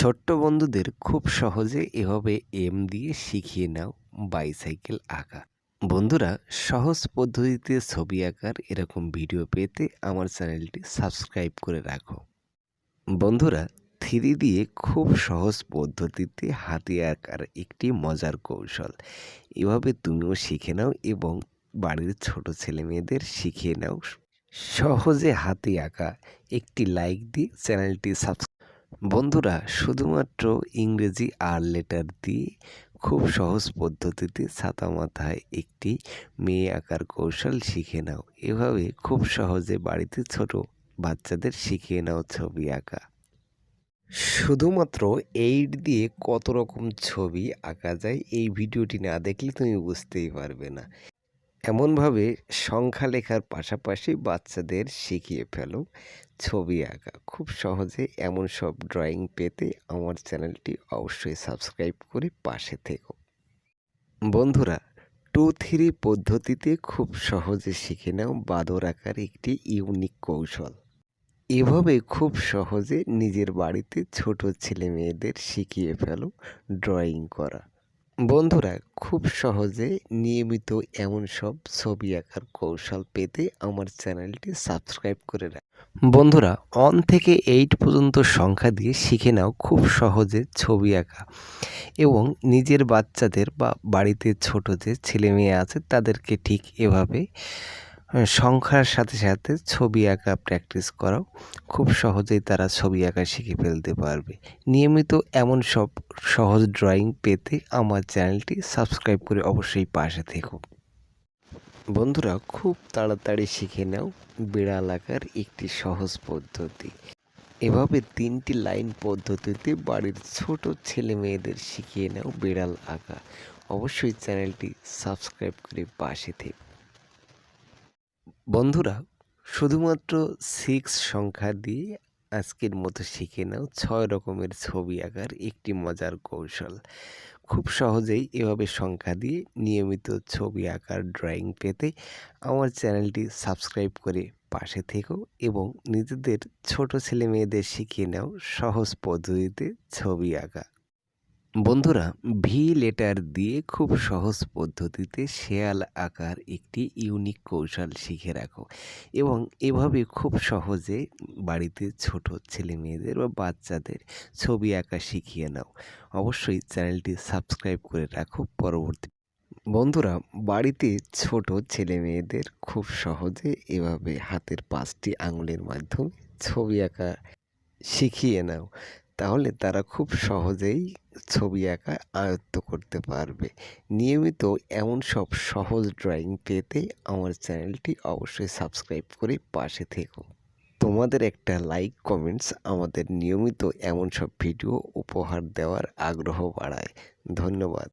ছোট্ট বন্ধুদের খুব সহজে এভাবে এম দিয়ে শিখিয়ে নাও বাইসাইকেল আঁকা। বন্ধুরা, সহজ পদ্ধতিতে ছবি আঁকার এরকম ভিডিও পেতে আমার চ্যানেলটি সাবস্ক্রাইব করে রাখো। বন্ধুরা, থ্রি দিয়ে খুব সহজ পদ্ধতিতে হাতে আঁকার একটি মজার কৌশল। এভাবে তুমিও শিখে নাও এবং বাড়ির ছোট ছেলে মেয়েদের শিখিয়ে নাও। সহজে হাতে আঁকা একটি লাইক দিয়ে চ্যানেলটি সাবস্ক্রাইব বন্ধুরা, শুধুমাত্র ইংরেজি আর লেটার দিয়ে খুব সহজ পদ্ধতিতে ছাতা মাথায় একটি মেয়ে আঁকার কৌশল শিখে নাও। এভাবে খুব সহজে বাড়িতে ছোট বাচ্চাদের শিখিয়ে নাও ছবি আঁকা। শুধুমাত্র এইট দিয়ে কত রকম ছবি আঁকা যায়, এই ভিডিওটি না দেখলে তুমি বুঝতেই পারবে না। এমনভাবে সংখ্যা লেখার পাশাপাশি বাচ্চাদের শিখিয়ে ফেলো, ছবি আঁকা। খুব সহজে এমন সব ড্রয়িং পেতে আমার চ্যানেলটি অবশ্যই সাবস্ক্রাইব করে পাশে থেকো। বন্ধুরা, টু থ্রি পদ্ধতিতে খুব সহজে শিখে নাও বাদর আঁকার একটি ইউনিক কৌশল। এভাবে খুব সহজে নিজের বাড়িতে ছোট ছেলে মেয়েদের শিখিয়ে ফেলো ড্রয়িং করা। বন্ধুরা, খুব সহজে নিয়মিত এমন সব ছবি আঁকার কৌশল পেতে আমার চ্যানেলটি সাবস্ক্রাইব করে রাখ। বন্ধুরা, অন থেকে এইট পর্যন্ত সংখ্যা দিয়ে শিখে নাও খুব সহজে ছবি আঁকা এবং নিজের বাচ্চাদের বা বাড়িতে ছোট যে ছেলে মেয়ে আছে তাদেরকে ঠিক এভাবে সংখ্যার সাথে সাথে ছবি আঁকা প্র্যাকটিস করাও খুব সহজেই তারা ছবি আঁকা শিখে ফেলতে পারবে। নিয়মিত এমন সব সহজ ড্রয়িং পেতে আমার চ্যানেলটি সাবস্ক্রাইব করে অবশ্যই পাশে থেকো। বন্ধুরা, খুব তাড়াতাড়ি শিখে নাও বিড়াল আঁকার একটি সহজ পদ্ধতি। এভাবে তিনটি লাইন পদ্ধতিতে বাড়ির ছোট ছেলে মেয়েদের শিখিয়ে নাও বিড়াল আঁকা। অবশ্যই চ্যানেলটি সাবস্ক্রাইব করে পাশে থেকো। বন্ধুরা, শুধুমাত্র সিক্স সংখ্যা দিয়ে আজকের মতো শিখে নাও ছয় রকমের ছবি আঁকার একটি মজার কৌশল। খুব সহজেই এভাবে সংখ্যা দিয়ে নিয়মিত ছবি আঁকার ড্রয়িং পেতে আমার চ্যানেলটি সাবস্ক্রাইব করে পাশে থেকো এবং নিজেদের ছোট ছেলে মেয়েদের শিখিয়ে নাও সহজ পদ্ধতিতে ছবি আঁকা। বন্ধুরা, ভি লেটার দিয়ে খুব সহজ পদ্ধতিতে শেয়াল আঁকার একটি ইউনিক কৌশল শিখে রাখো এবং এভাবে খুব সহজে বাড়িতে ছোট ছেলে মেয়েদের বা বাচ্চাদের ছবি আঁকা শিখিয়ে নাও। অবশ্যই চ্যানেলটি সাবস্ক্রাইব করে রাখো পরবর্তী। বন্ধুরা, বাড়িতে ছোট ছেলে মেয়েদের খুব সহজে এভাবে হাতের পাঁচটি আঙুলের মাধ্যমে ছবি আঁকা শিখিয়ে নাও। তাহলে তারা খুব সহজেই ছবি আঁকা আয়ত্ত করতে পারবে। নিয়মিত এমন সব সহজ ড্রয়িং পেতে আমার চ্যানেলটি অবশ্যই সাবস্ক্রাইব করে পাশে থেকো। তোমাদের একটা লাইক কমেন্টস আমাদের নিয়মিত এমন সব ভিডিও উপহার দেওয়ার আগ্রহ বাড়ায়। ধন্যবাদ।